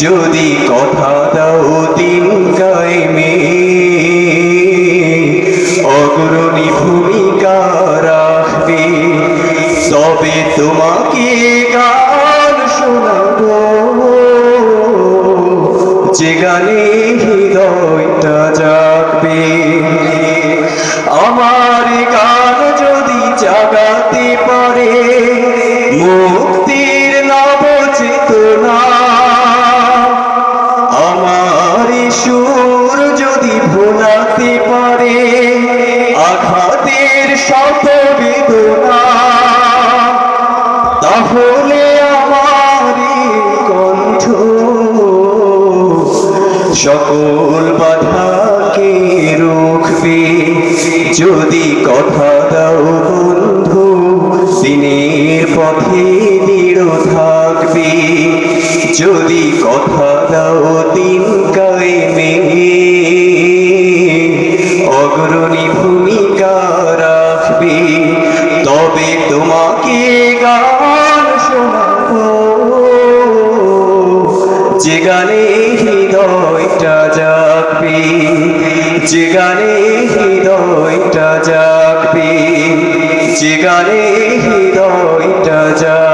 যদি কথা দাও দিন কায়েমে অগ্রণী ভূমিকা রাখবে। তবে তোমাকে গান শোনাব। যে গানে ভোলাতে পারে আঘাতের শত বেদনা। তাহলে আমার কণ্ঠ। সকল বাধাকে রুখবে। যদি কথা দাও বন্ধু, দিনের পথে দৃঢ় থাকবে। যদি কথা যে গানে হৃদয়টা জাগবে যে গানে হৃদয়টা জাগবে যে গানে হৃদয়টা জাগবে।